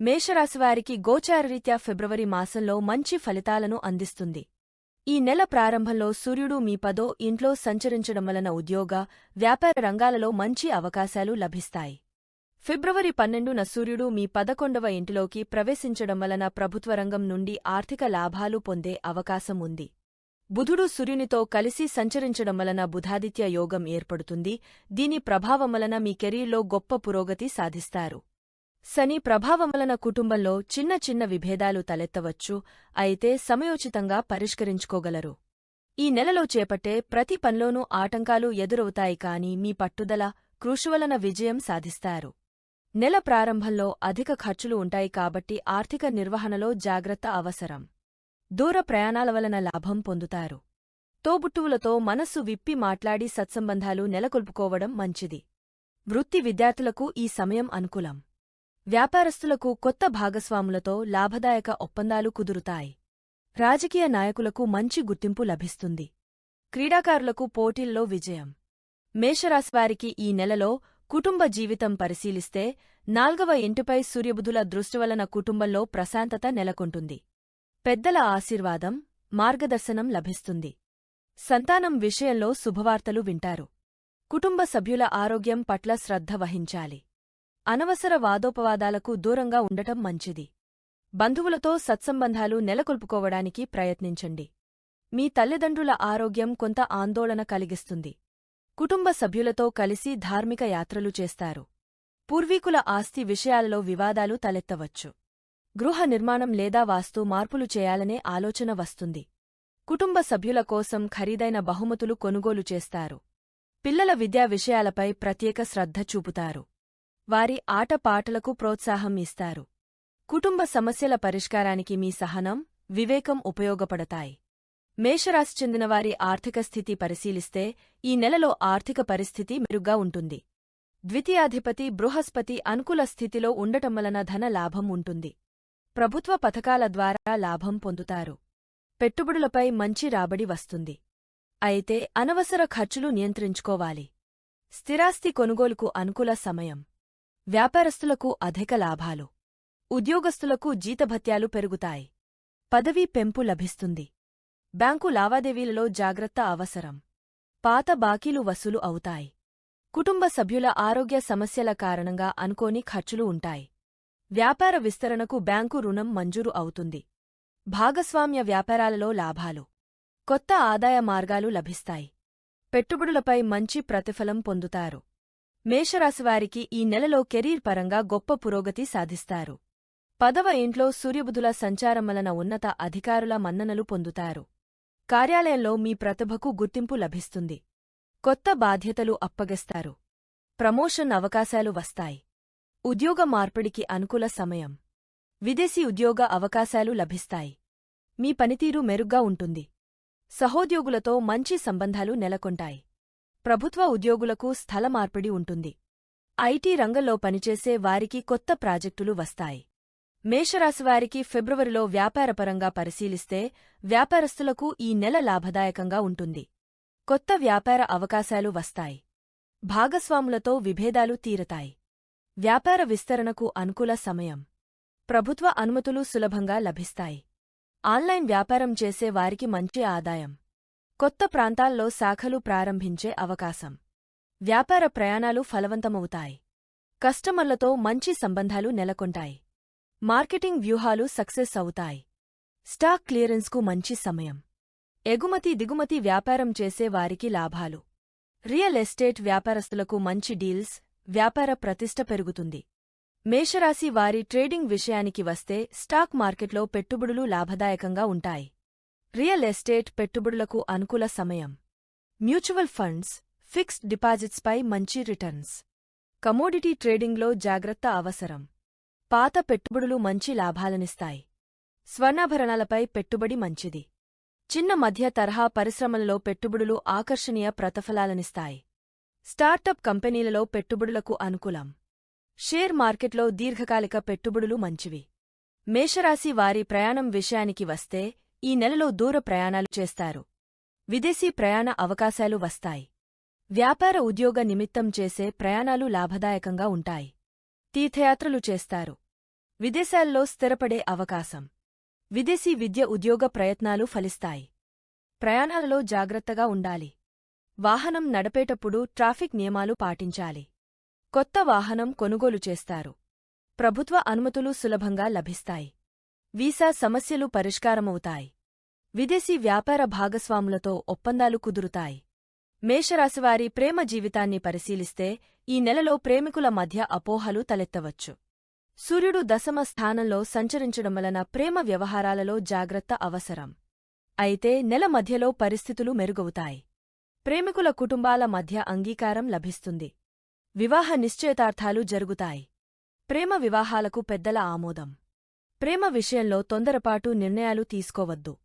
మేషరాశివారికి గోచారరీత్యా ఫిబ్రవరి మాసంలో మంచి ఫలితాలను అందిస్తుంది. ఈ నెల ప్రారంభంలో సూర్యుడు మీ పదో ఇంట్లో సంచరించడం వలన ఉద్యోగ వ్యాపార రంగాలలో మంచి అవకాశాలు లభిస్తాయి. ఫిబ్రవరి పన్నెండున సూర్యుడు మీ పదకొండవ ఇంటిలోకి ప్రవేశించడం వలన ప్రభుత్వ రంగం నుండి ఆర్థిక లాభాలు పొందే అవకాశం ఉంది. బుధుడు సూర్యునితో కలిసి సంచరించడం వలన బుధాదిత్య యోగం ఏర్పడుతుంది. దీని ప్రభావం వలన మీ కెరీర్లో గొప్ప పురోగతి సాధిస్తారు. శని ప్రభావం వలన కుటుంబంలో చిన్న చిన్న విభేదాలు తలెత్తవచ్చు అయితే సమయోచితంగా పరిష్కరించుకోగలరు. ఈ నెలలో చేపట్టే ప్రతి పనిలోనూ ఆటంకాలు ఎదురవుతాయి కాని మీ పట్టుదల కృషి వలన విజయం సాధిస్తారు. నెల ప్రారంభంలో అధిక ఖర్చులు ఉంటాయి కాబట్టి ఆర్థిక నిర్వహణలో జాగ్రత్త అవసరం. దూర ప్రయాణాల వలన లాభం పొందుతారు. తోబుట్టువులతో మనస్సు విప్పి మాట్లాడి సత్సంబంధాలు నెలకొల్పుకోవడం మంచిది. వృత్తి విద్యార్థులకు ఈ సమయం అనుకూలం. వ్యాపారస్తులకు కొత్త భాగస్వాములతో లాభదాయక ఒప్పందాలు కుదురుతాయి. రాజకీయ నాయకులకు మంచి గుర్తింపు లభిస్తుంది. క్రీడాకారులకు పోటీల్లో విజయం. మేషరాశివారికి ఈ నెలలో కుటుంబ జీవితం పరిశీలిస్తే నాల్గవ ఇంటిపై సూర్యబుధుల దృష్టి వలన కుటుంబంలో ప్రశాంతత నెలకొంటుంది. పెద్దల ఆశీర్వాదం మార్గదర్శనం లభిస్తుంది. సంతానం విషయంలో శుభవార్తలు వింటారు. కుటుంబ సభ్యుల ఆరోగ్యం పట్ల శ్రద్ధ వహించాలి. అనవసర వాదోపవాదాలకు దూరంగా ఉండటం మంచిది. బంధువులతో సత్సంబంధాలు నెలకొల్పుకోవడానికి ప్రయత్నించండి. మీ తల్లిదండ్రుల ఆరోగ్యం కొంత ఆందోళన కలిగిస్తుంది. కుటుంబ సభ్యులతో కలిసి ధార్మిక యాత్రలు చేస్తారు. పూర్వీకుల ఆస్తి విషయాలలో వివాదాలు తలెత్తవచ్చు. గృహ నిర్మాణం లేదా వాస్తు మార్పులు చేయాలనే ఆలోచన వస్తుంది. కుటుంబ సభ్యుల కోసం ఖరీదైన బహుమతులు కొనుగోలు చేస్తారు. పిల్లల విద్యా విషయాలపై ప్రత్యేక శ్రద్ధ చూపుతారు. వారి ఆటపాటలకు ప్రోత్సాహం ఇస్తారు. కుటుంబ సమస్యల పరిష్కారానికి మీ సహనం వివేకం ఉపయోగపడతాయి. మేషరాశి చెందినవారి ఆర్థిక స్థితి పరిశీలిస్తే ఈ నెలలో ఆర్థిక పరిస్థితి మెరుగ్గా ఉంటుంది. ద్వితీయాధిపతి బృహస్పతి అనుకూల స్థితిలో ఉండటం వలన ధన లాభం ఉంటుంది. ప్రభుత్వ పథకాల ద్వారా లాభం పొందుతారు. పెట్టుబడులపై మంచి రాబడి వస్తుంది. అయితే అనవసర ఖర్చులు నియంత్రించుకోవాలి. స్థిరాస్తి కొనుగోలుకు అనుకూల సమయం. వ్యాపారస్తులకు అధిక లాభాలు. ఉద్యోగస్తులకు జీతభత్యాలు పెరుగుతాయి. పదవీ పెంపు లభిస్తుంది. బ్యాంకు లావాదేవీలలో జాగ్రత్త అవసరం. పాత బాకీలు వసూలు అవుతాయి. కుటుంబ సభ్యుల ఆరోగ్య సమస్యల కారణంగా అనుకోని ఖర్చులు ఉంటాయి. వ్యాపార విస్తరణకు బ్యాంకు రుణం మంజూరు అవుతుంది. భాగస్వామ్య వ్యాపారాలలో లాభాలు. కొత్త ఆదాయ మార్గాలు లభిస్తాయి. పెట్టుబడులపై మంచి ప్రతిఫలం పొందుతారు. మేషరాశివారికి ఈ నెలలో కెరీర్ పరంగా గొప్ప పురోగతి సాధిస్తారు. పదవ ఇంట్లో సూర్యబుధుల సంచారం వలన ఉన్నత అధికారుల మన్ననలు పొందుతారు. కార్యాలయంలో మీ ప్రతిభకు గుర్తింపు లభిస్తుంది. కొత్త బాధ్యతలు అప్పగిస్తారు. ప్రమోషన్ అవకాశాలు వస్తాయి. ఉద్యోగ మార్పిడికి అనుకూల సమయం. విదేశీ ఉద్యోగ అవకాశాలు లభిస్తాయి. మీ పనితీరు మెరుగ్గా ఉంటుంది. సహోద్యోగులతో మంచి సంబంధాలు నెలకొంటాయి. ప్రభుత్వ ఉద్యోగులకు స్థల మార్పిడి ఉంటుంది. ఐటీ రంగంలో పనిచేసే వారికి కొత్త ప్రాజెక్టులు వస్తాయి. మేషరాశివారికి ఫిబ్రవరిలో వ్యాపారపరంగా పరిశీలిస్తే వ్యాపారస్తులకు ఈ నెల లాభదాయకంగా ఉంటుంది. కొత్త వ్యాపార అవకాశాలు వస్తాయి. భాగస్వాములతో విభేదాలు తీరతాయి. వ్యాపార విస్తరణకు అనుకూల సమయం. ప్రభుత్వ అనుమతులు సులభంగా లభిస్తాయి. ఆన్లైన్ వ్యాపారం చేసే వారికి మంచి ఆదాయం. కొత్త ప్రాంతాల్లో శాఖలు ప్రారంభించే అవకాశం. వ్యాపార ప్రయాణాలు ఫలవంతమవుతాయి. కస్టమర్లతో మంచి సంబంధాలు నెలకొంటాయి. మార్కెటింగ్ వ్యూహాలు సక్సెస్ అవుతాయి. స్టాక్ క్లియరెన్స్కు మంచి సమయం. ఎగుమతి దిగుమతి వ్యాపారం చేసే వారికి లాభాలు. రియల్ ఎస్టేట్ వ్యాపారస్తులకు మంచి డీల్స్ వ్యాపార ప్రతిష్ట పెరుగుతుంది. మేషరాశి వారి ట్రేడింగ్ విషయానికి వస్తే స్టాక్ మార్కెట్లో పెట్టుబడులు లాభదాయకంగా ఉంటాయి. రియల్ ఎస్టేట్ పెట్టుబడులకు అనుకూల సమయం. మ్యూచువల్ ఫండ్స్ ఫిక్స్డ్ డిపాజిట్స్పై మంచి రిటర్న్స్. కమోడిటీ ట్రేడింగ్లో జాగ్రత్త అవసరం. పాత పెట్టుబడులు మంచి లాభాలనిస్తాయి. స్వర్ణాభరణాలపై పెట్టుబడి మంచిది. చిన్న మధ్య తరహా పరిశ్రమలలో పెట్టుబడులు ఆకర్షణీయ ప్రతఫలాలనిస్తాయి. స్టార్టప్ కంపెనీలలో పెట్టుబడులకు అనుకూలం. షేర్ మార్కెట్లో దీర్ఘకాలిక పెట్టుబడులు మంచివి. మేషరాశి వారి ప్రయాణం విషయానికి వస్తే ఈ నెలలో దూర ప్రయాణాలు చేస్తారు. విదేశీ ప్రయాణ అవకాశాలు వస్తాయి. వ్యాపార ఉద్యోగ నిమిత్తం చేసే ప్రయాణాలు లాభదాయకంగా ఉంటాయి. తీర్థయాత్రలు చేస్తారు. విదేశాల్లో స్థిరపడే అవకాశం. విదేశీ విద్య ఉద్యోగ ప్రయత్నాలు ఫలిస్తాయి. ప్రయాణాలలో జాగ్రత్తగా ఉండాలి. వాహనం నడపేటప్పుడు ట్రాఫిక్ నియమాలు పాటించాలి. కొత్త వాహనం కొనుగోలు చేస్తారు. ప్రభుత్వ అనుమతులు సులభంగా లభిస్తాయి. వీసా సమస్యలు పరిష్కారమవుతాయి. విదేశీ వ్యాపార భాగస్వాములతో ఒప్పందాలు కుదురుతాయి. మేషరాశివారి ప్రేమ జీవితాన్ని పరిశీలిస్తే ఈ నెలలో ప్రేమికుల మధ్య అపోహలు తలెత్తవచ్చు. సూర్యుడు దశమ స్థానంలో సంచరించడం వలన ప్రేమ వ్యవహారాలలో జాగ్రత్త అవసరం. అయితే నెల మధ్యలో పరిస్థితులు మెరుగవుతాయి. ప్రేమికుల కుటుంబాల మధ్య అంగీకారం లభిస్తుంది. వివాహ నిశ్చయతార్థాలు జరుగుతాయి. ప్రేమ వివాహాలకు పెద్దల ఆమోదం. ప్రేమ విషయంలో తొందరపాటు నిర్ణయాలు తీసుకోవద్దు.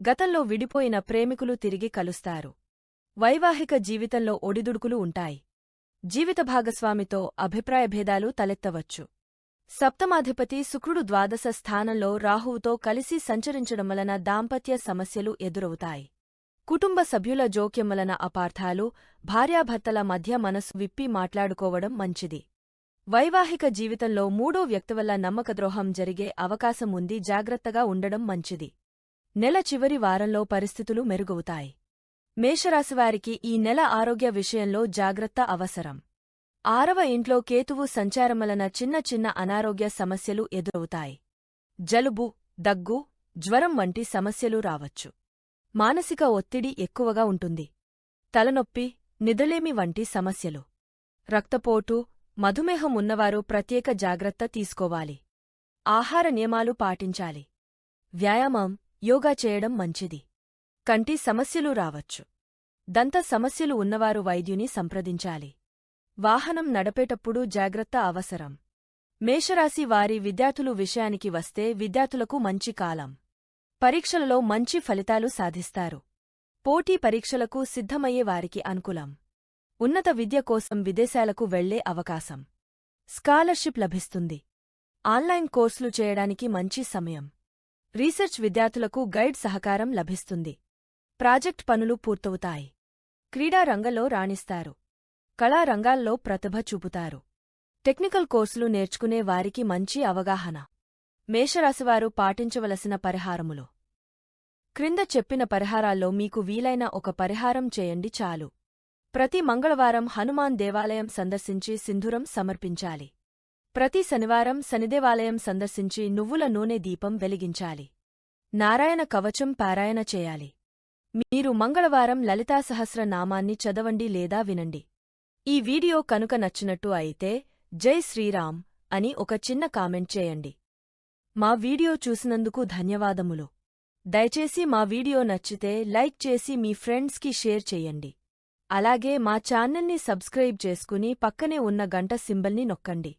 గతంలో విడిపోయిన ప్రేమికులు తిరిగి కలుస్తారు. వైవాహిక జీవితంలో ఒడిదుడుకులు ఉంటాయి. జీవిత భాగస్వామితో అభిప్రాయభేదాలు తలెత్తవచ్చు. సప్తమాధిపతి శుక్రుడు ద్వాదశ స్థానంలో రాహువుతో కలిసి సంచరించడం వలన దాంపత్య సమస్యలు ఎదురవుతాయి. కుటుంబ సభ్యుల జోక్యం వలన అపార్థాలు భార్యాభర్తల మధ్య మనసు విప్పి మాట్లాడుకోవడం మంచిది. వైవాహిక జీవితంలో మూడో వ్యక్తి వల్ల నమ్మకద్రోహం జరిగే అవకాశం ఉంది జాగ్రత్తగా ఉండడం మంచిది. నెల చివరి వారంలో పరిస్థితులు మెరుగవుతాయి. మేషరాశివారికి ఈ నెల ఆరోగ్య విషయంలో జాగ్రత్త అవసరం. ఆరవ ఇంట్లో కేతువు సంచారం వలన చిన్న చిన్న అనారోగ్య సమస్యలు ఎదురవుతాయి. జలుబు దగ్గు జ్వరం వంటి సమస్యలు రావచ్చు. మానసిక ఒత్తిడి ఎక్కువగా ఉంటుంది. తలనొప్పి నిద్రలేమి వంటి సమస్యలు. రక్తపోటు మధుమేహం ఉన్నవారు ప్రత్యేక జాగ్రత్త తీసుకోవాలి. ఆహార నియమాలు పాటించాలి. వ్యాయామం యోగా చేయడం మంచిది. కంటి సమస్యలు రావచ్చు. దంత సమస్యలు ఉన్నవారు వైద్యుని సంప్రదించాలి. వాహనం నడపేటప్పుడు జాగ్రత్త అవసరం. మేషరాశి వారి విద్యార్థులు విషయానికి వస్తే విద్యార్థులకు మంచి కాలం. పరీక్షలలో మంచి ఫలితాలు సాధిస్తారు. పోటీ పరీక్షలకు సిద్ధమయ్యే వారికి అనుకూలం. ఉన్నత విద్య కోసం విదేశాలకు వెళ్ళే అవకాశం. స్కాలర్షిప్ లభిస్తుంది. ఆన్లైన్ కోర్సులు చేయడానికి మంచి సమయం. రీసెర్చ్ విద్యార్థులకు గైడ్ సహకారం లభిస్తుంది. ప్రాజెక్ట్ పనులు పూర్తవుతాయి. క్రీడా రంగంలో రాణిస్తారు. కళా రంగాల్లో ప్రతిభ చూపుతారు. టెక్నికల్ కోర్సులు నేర్చుకునే వారికి మంచి అవగాహన. మేషరాశివారు పాటించవలసిన పరిహారములు. క్రింద చెప్పిన పరిహారాల్లో మీకు వీలైన ఒక పరిహారం చేయండి చాలు. ప్రతి మంగళవారం హనుమాన్ దేవాలయం సందర్శించి సింధురం సమర్పించాలి. ప్రతి శనివారం శనిదేవాలయం సందర్శించి నువ్వుల నూనె దీపం వెలిగించాలి. నారాయణ కవచం పారాయణ చేయాలి. మీరు మంగళవారం లలితా సహస్రనామాన్ని చదవండి లేదా వినండి. ఈ వీడియో కనుక నచ్చినట్టు అయితే జై శ్రీరామ్ అని ఒక చిన్న కామెంట్ చేయండి. మా వీడియో చూసినందుకు ధన్యవాదములు. దయచేసి మా వీడియో నచ్చితే లైక్ చేసి మీ ఫ్రెండ్స్కి షేర్ చేయండి. అలాగే మా ఛానల్ని సబ్స్క్రైబ్ చేసుకుని పక్కనే ఉన్న గంట సింబల్ని నొక్కండి.